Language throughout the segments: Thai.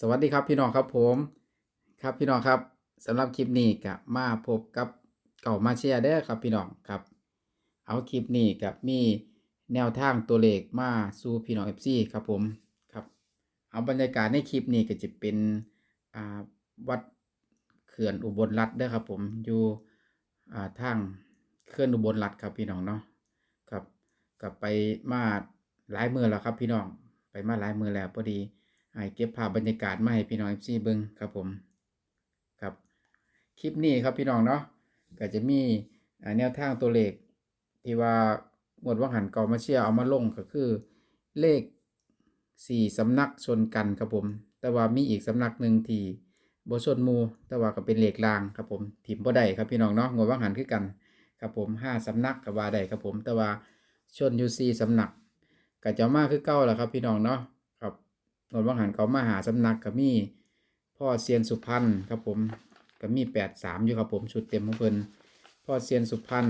สวัสดีครับพี่น้องครับผมครับพี่น้องครับสำหรับคลิปนี้ก็มาพบกับเก่ามาเชียร์เด้อครับพี่น้องครับ เอาคลิปนี้กับมีแนวทางตัวเลขมาสู่พี่น้องเอฟซีครับผมครับ เอาบรรยากาศในคลิปนี้ก็จะเป็นอาวัดเขื่อนอุบลรัฐเด้อครับผมอยู่อ่าทางเขื่อนอุบลรัฐครับพี่น้องเนาะครับกลับไปมาหลายมือแล้วครับพี่น้องไปมาหลายมือแล้วพอดี ไอ้เก็บภาพบรรยากาศมาให้พี่น้องเอฟซีเบิ้งครับผมครับคลิปนี้ครับพี่น้องเนาะก็จะมีแนวทางตัวเลขที่ว่าหมวดว่างหันก่ามาเชียเอามาลงก็คือเลขสี่สำนักชนกันครับผม แต่ว่ามีอีกสำนักหนึ่งที่บชนมูแต่ว่าก็เป็นเลขลางครับผมถิ่มบ่ได้ครับพี่น้องเนาะงวดว่างหันคือกันครับผมห้าสำนักกับว่าได้ครับผม แต่ว่าชนยู่สี่สำนักก็จะมากคือเก้าแหละครับพี่น้องเนาะ ครับงวดว่างหันเขามาหาสำนักก็มีพ่อเซียนสุพรรณครับผมก็มีแปดสามอยู่ครับผมชุดเต็มของเพิ่นพ่อเซียนสุพรรณ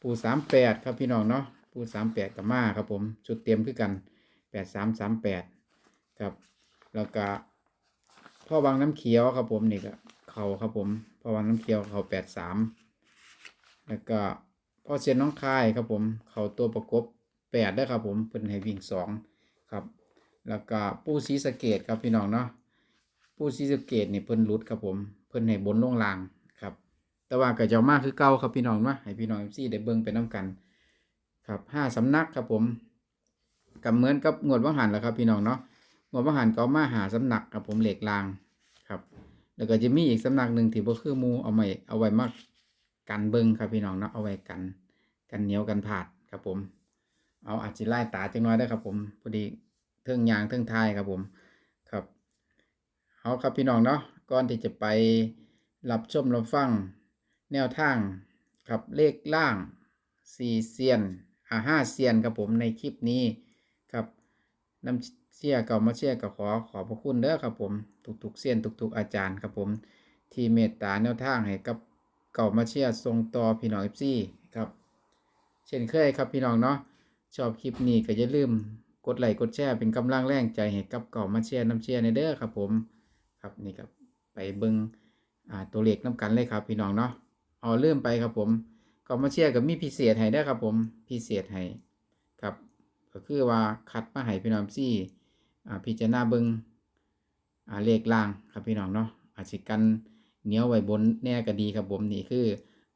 ปูสามแปดครับพี่น้องเนาะปูสามแปดกับมาครับผมชุดเตรียมคือกันแปดสามสามแปดครับแล้วก็พ่อวังน้ำเขียวครับผมนี่ก็เขาครับผมพ่อวังน้ำเขียวเขาแปดสามแล้วก็พ่อเซียนน้องคายครับผม เขาตัวประกบแปดได้ครับผมเป็นให้วิ่งสองครับ แล้วก็ปูซีสเกตครับพี่น้องเนาะปูซีสเกตนี่เพิ่นรุดครับผม เพิ่นให้บนลงลางครับ แต่ว่าก็จะมากคือเก่าครับพี่น้องเนาะให้พี่น้องเอฟซีได้เบิ่งไปน้กัน ครับห้าสำนักครับผมกับเหมือนกับงวดวังหันแหละครับพี่น้องเนาะงวดวังหันก็มาหาสำนักครับผมเหล็กลางครับ แล้วก็จะมีอีกสำนักหนึ่งที่บ่คือมูเอาไว้เอาไว้มากกันเบิ่งครับพี่น้องเนาะเอาไว้กัน กันเหนียวกันผาดครับผม เอาอาจจะไล่ตาจังน้อยได้ครับผมพอดี เทิงยางเทิงทายครับผมครับเอาครับพี่น้องเนาะก่อนที่จะไปรับชมรับฟังแนวทางครับเลขล่างสี่เซียนอ่าห้าเซียนครับผมในคลิปนี้ครับน้ำเชี่ยเก่ามาเชี่ยก็ขอขอบพระคุณเด้อครับผมทุกๆเซียนทุกๆอาจารย์ครับผมที่เมตตาแนวทางให้กับเก่ามาเชี่ยทรงต่อพี่น้องเอฟซีครับเช่นเคยครับพี่น้องเนาะชอบคลิปนี้ก็อย่าลืม กดไลค์กดแชร์เป็นกำลังแรงใจให้กับเก่ามาเชียร์น้ำเชียร์ในเด้อครับผมครับนี่ครับไปเบิงอ่าตัวเลขน้ำกันเลยครับ พี่น้องเนาะเอาเริ่มไปครับผมเก่ามาเชียร์กับมีพิเศษให้ได้ครับผมพิเศษให้ครับก็คือว่าคัดมาให้พี่น้องซี่อ่าพิจารณาเบิงอ่าเลขล่างครับพี่น้องเนาะอาจสิกันเหนียวไว้บนแน่ก็ดีครับผมนี่คือ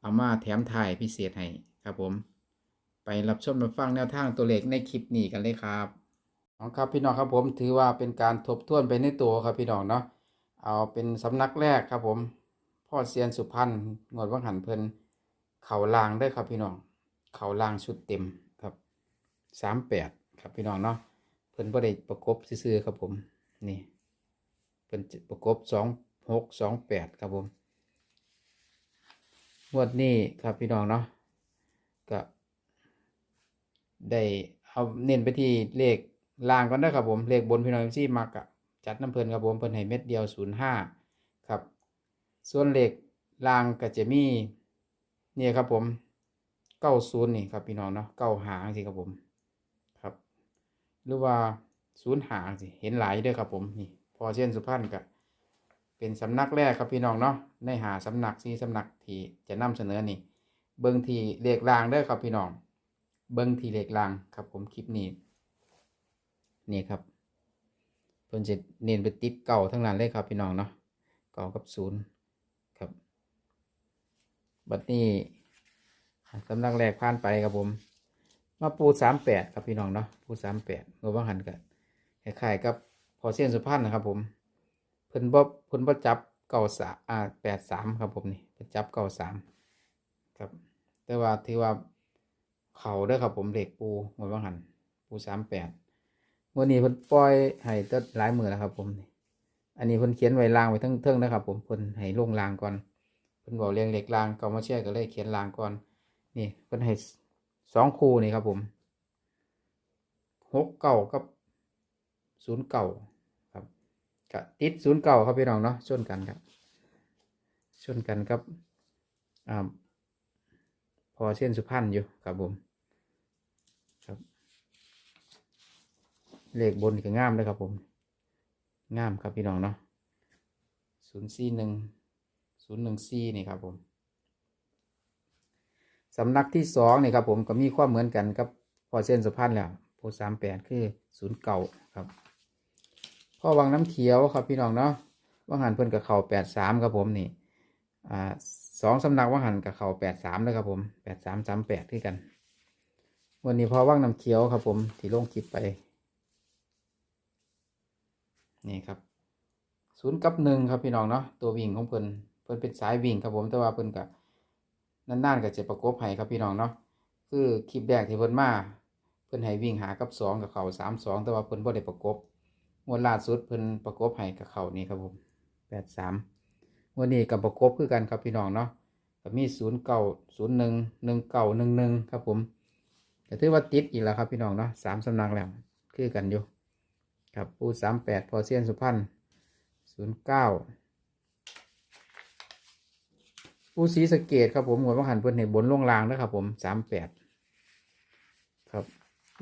เอามาแถมถ่ายพิเศษให้ครับผม ไปรับชมรับฟังแนวทางตัวเลขในคลิปนี้กันเลยครับ อ๋อครับพี่น้องครับผมถือว่าเป็นการทบทวนไปในตัวครับพี่น้องเนาะเอาเป็นสำนักแรกครับผมพ่อเซียนสุพรรณงวดวังหันเพิ่นเขาลางได้ครับพี่น้อง เขาลางชุดเต็มครับสามแปดครับพี่น้องเนาะเพิ่นบ่ได้ประกบซื่อครับผมนี่เพิ่นประกบสองหกสองแปดครับผมงวดนี้ครับพี่น้องเนาะก็ได้เอาเน้นไปที่เลข ล่างก่อนนะครับผมเลขบนพี่น้องซี่มักอะจัดน้ำเพลินครับผมเพิ่นให้เม็ดเดียวศูนย์ห้าครับ ส่วนเลขล่างก็จะมีนี่ครับผมเก้าศูนย์นี่ครับพี่น้องเนาะเก้าหางสิครับผมครับ หรือว่าศูนย์หางสิเห็นหลายด้วยครับผมนี่พอเช่นสุพรรณกับเป็นสำนักแรกครับพี่น้องเนาะในหาสำนักสี่สำนักที่จะนำเสนอนี่ เบิ่งที่เลขล่างเด้อครับพี่น้อง เบิ้งทีเล็กลางครับผมคลิปนี้ นี่ครับเพิ่นจะเน้นไปติดเก่าทั้งนั้นเลยครับพี่น้องเนาะเก่ากับศูนย์ครับบัดนี้สำนักแรกผ่านไปครับผม มาปูสามแปดครับพี่น้องเนาะปูสามแปดเงือว่าหันกันคล้ายๆกับพอเส้นสุพรรณนะครับผมเพิ่นบ่เพิ่นบ่จับเก่าสาอ่าแปดสามครับผมนี่เพิ่นจับเก่าสามครับ แต่ว่าที่ว่าเขาเด้อครับผมเด็กปูหมดว่าหันปูสามแปด วันนี้เพิ่นปล่อยให้ตัดหลายมือแล้วครับ ผมอันนี้เพิ่นเขียนไว้ลางไว้ทั้งเทิงนะครับ ผมเพิ่นให้ลงลางก่อนเพิ่นบอกเรียงเหล็กลางก็มาเชื่อก็เลยเขียนลางก่อน นี่เพิ่นให้สองคู่นี่ครับ ผมหกเก่ากับศูนย์เก่าครับกะติดศูนย์เก่าครับพี่น้องเนาะชนกันครับชนกันครับอ่าพอเส้นสุพรรณอยู่ครับผมครับ เลขบนก็งามเลยครับผมงามครับพี่น้องเนาะศูนย์สี่หนึ่งศูนย์หนึ่งสี่นี่ครับผมสำนักที่สองนี่ครับผมก็มีความเหมือนกันกับพอเส้นสุพรรณแล้วโพสามแปดคือศูนย์เก่าครับพ่อวังน้ำเขียวครับพี่น้องเนาะว่างหันเพิ่นกับเข่าแปดสามครับผมนี่อ่าสองสำนักว่างหันกับเข่าแปดสามเลยครับผมแปดสามสามแปดที่กัน วันนี้พ่อว่างน้ำเขียวครับผมที่ลงคลิปไป นี่ครับศูนย์กับหนึ่งครับพี่น้องเนาะตัววิ่งของเพิ่นเพิ่นเป็นสายวิ่งครับผมแต่ว่าเพิ่นกับนานๆก็จะประกบให้ครับพี่น้องเนาะคือคลิปแรกที่เพิ่นมาเพิ่นให้วิ่งหากับสองกับเข่าสามสองแต่ว่าเพิ่นบ่ได้ประกบงวดล่าสุดเพิ่นประกบให้กับเข่านี่ครับผมแปดสามวันนี้กับประกบคือกันครับพี่น้องเนาะก็มีศูนย์เก้าศูนย์หนึ่งหนึ่งเก้าหนึ่งหนึ่งครับผมก็ถือว่าติดอีกแล้วครับพี่น้องเนาะสามสำนักแล้วคือกันอยู่ ครับปูสามแปดพอเซียนสุพรรณศูนย์เก้าปูสีสเกตครับผมหัววังหันเพิ่นเห็นบนล่วงรางนะครับ ผมสามแปดครับ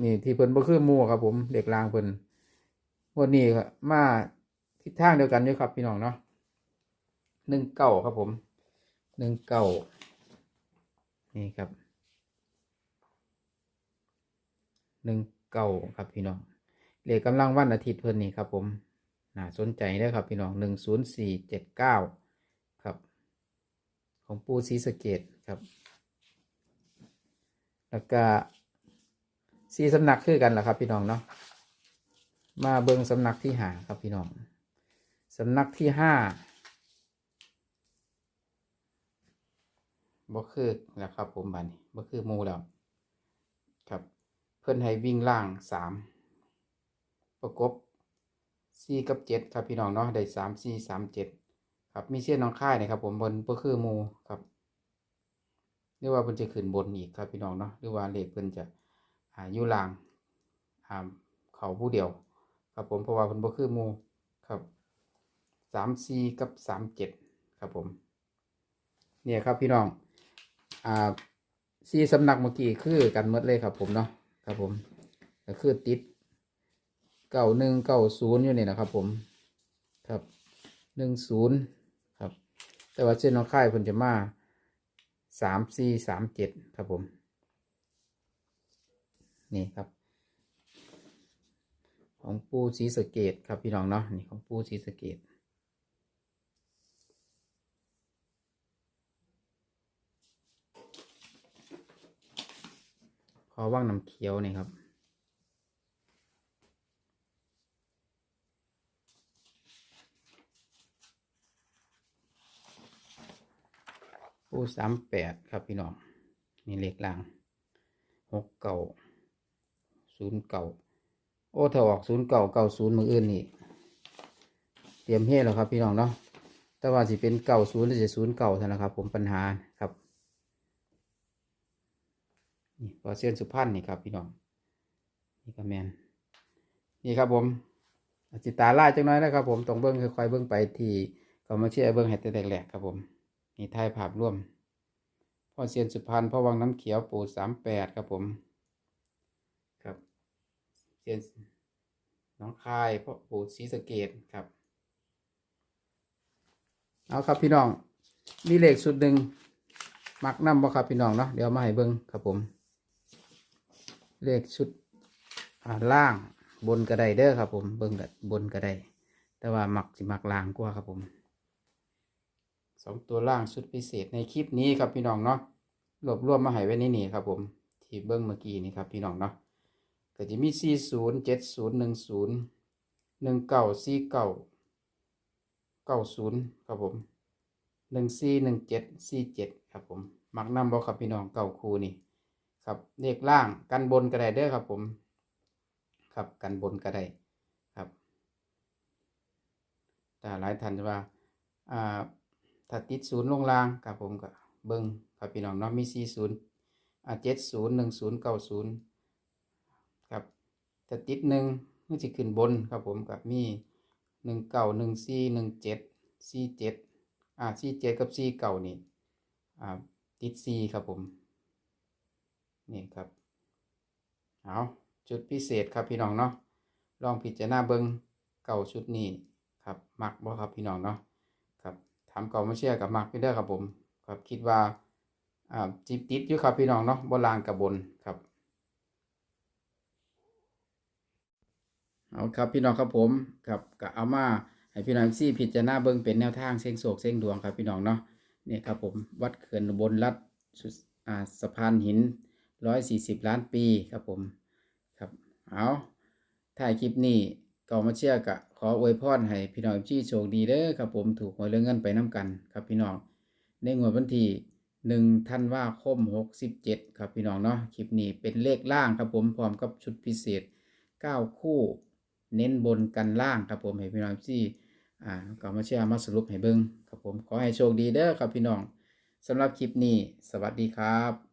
นี่ที่เพิ่นบ่คือหมู่ครับผมเด็กรางเพิ่นวันนี้ครับมาทิศทางเดียวกันอยู่ครับพี่น้องเนาะหนึ่งเก้าครับผมหนึ่งเก้านี่ครับหนึ่งเก้าครับพี่น้อง เลขกำลังวันอาทิตย์เพิ่นนี่ครับผมน่าสนใจเด้ครับพี่น้องหนึ่งศูนย์สี่เจ็ดเก้าครับ ของปูศรีสะเกดครับ แล้วก็สีสำนักคือกันแหละครับพี่น้องเนาะมาเบิงสำนักที่หาครับพี่น้องสำนักที่ห้าบ่คือแล้วครับผมบัดนี้บ่คือมูแล้วครับ เพิ่อนให้วิ่งล่างสาม ประกบ4กับ7ครับพี่น้องเนาะได้3 4 3 7ครับมีเส้นน้องค่ายนะครับ ผมบนก็คือมูครับหรือว่าเพิ่นจะขึ้นบนอีกครับพี่น้องเนาะหรือว่าเลขเพิ่นจะอ่าอยู่ล่างอ่าเขาผู้เดียว ครับผมเพราะว่าเพิ่นบ่คือมูครับ3 4กับ3 7ครับผมเนี่ยครับพี่น้องอ่าสี่สำนักเมื่อกี้คือกันหมดเลยครับผมเนาะครับผมก็คือติด เก้าหนึ่งเก้าศูนย์อยู่นี่นะครับ ผมครับหนึ่งศูนย์ครับ แต่ว่าเส้นน้องค่ายเพิ่นจะมาสามสี่สามเจ็ดครับผม นี่ครับ ของปูสีสเกตครับพี่น้องเนาะนี่ของปูสีสเกตขอว่างน้ำเขียวนี่ครับ ปูสามแปดครับพี่น้องนี่เลขล่างหกเก่าศูนย์เก่าโอ้ถ้าออกศูนย์เก่าเก่าศูนย์มืออื่นนี่เตรียมเฮ็ดแล้วครับพี่น้องเนาะแต่ว่าสิเป็นเก่าศูนย์หรือจะศูนย์เก่าเท่านั้นครับ ผมปัญหาครับนี่พอเส้นสุพรรณนี่ครับพี่น้องนี่ก็แมนนี่ครับผมจิตาล่าจังน้อยนะครับผมต้องเบิ้องค่อยๆเบิ้องไปที่ก็มาเชื่อเบิ้องให้แต่แรกๆครับผม นี่ไทยภาพร่วม พ่อเซียนสุพรรณพ่อวังน้ำเขียวปู่สามแปดครับผม ครับเซียนน้องคายพ่อปู่ศรีสะเกดครับ เอาครับพี่น้อง มีเลขสุดหนึ่งมักน้ำบ่ครับพี่น้องเนาะเดี๋ยวมาให้เบิ้งครับผม เลขชุดล่างบนกระไดเด้อครับผม เบิ้งกับบนกระไดแต่ว่ามักสิมักล่างกว่าครับผม สองตัวล่างชุดพิเศษในคลิปนี้ครับพี่น้องเนาะรวบรวมมาให้ไว้ในนี่ครับผมที่เบิ้งเมื่อกี้นี่ครับพี่น้องเนาะก็จะมีสี่ศูนย์เจ็ดศูนย์หนึ่งศูนย์หนึ่งเก้าสี่เก้าเก้าศูนย์ครับผมหนึ่งสี่หนึ่งเจ็ดสี่เจ็ดครับผมมักนำบอกครับพี่น้องเก้าคูนี่ครับเลขล่างกันบนก็ไดเด้อครับผม ครับกันบนก็ได้ครับ แต่หลายท่านจะว่าอ่า ถ้าติดศูนย์ลงล่างครับผมก็เบิ้งครับพี่น้องเนาะมีสี่ศูนย์อ่าเจ็ดศูนย์หนึ่งศูนย์เก้าศูนย์ครับถ้าติดหนึ่งมันจะขึ้นบนครับผมกับมีหนึ่งเก้าหนึ่งสี่หนึ่งเจ็ดสี่เจ็ดอ่าสี่เจ็ดกับสี่เก้านี่อ่าติดสี่ครับผมนี่ครับเอาชุดพิเศษครับพี่น้องเนาะลองพิจารณาเบิ้งเก่าชุดนี้ครับมักบ่ครับพี่น้องเนาะ ถามเก่ามาเชียร์กับมักพี่เด้อครับผมครับคิดว่าอ่าจิบติดอยู่ครับพี่น้องเนาะบ่ลางกับบนครับเอาครับพี่น้องครับผมครับก็เอามาให้พี่น้องซี่พิจารณาเบิ่งเป็นแนวทางเสียงโศกเสียงดวงครับพี่น้องเนาะเนี่ยครับผมวัดเขื่อนบนรัดอ่าสะพานหิน140ล้านปีครับผมครับเอาถ่ายคลิปนี้ ก็มาเชื่อกะขออวยพรให้พี่น้องที่โชคดีเด้อครับผมถูกหวยเรื่องเงินไปน้ำกันครับพี่น้อง ในงวดวันที่1ธันว่าคม67ครับพี่น้องเนาะคลิปนี้เป็นเลขล่างครับผมพร้อมกับชุดพิเศษ9คู่ เน้นบนกันล่างครับผมให้พี่น้องที่อ่าก็มาเชื่อมาสรุปให้เบิ่งครับผมขอให้โชคดีเด้อครับพี่น้องสำหรับคลิปนี้ สวัสดีครับ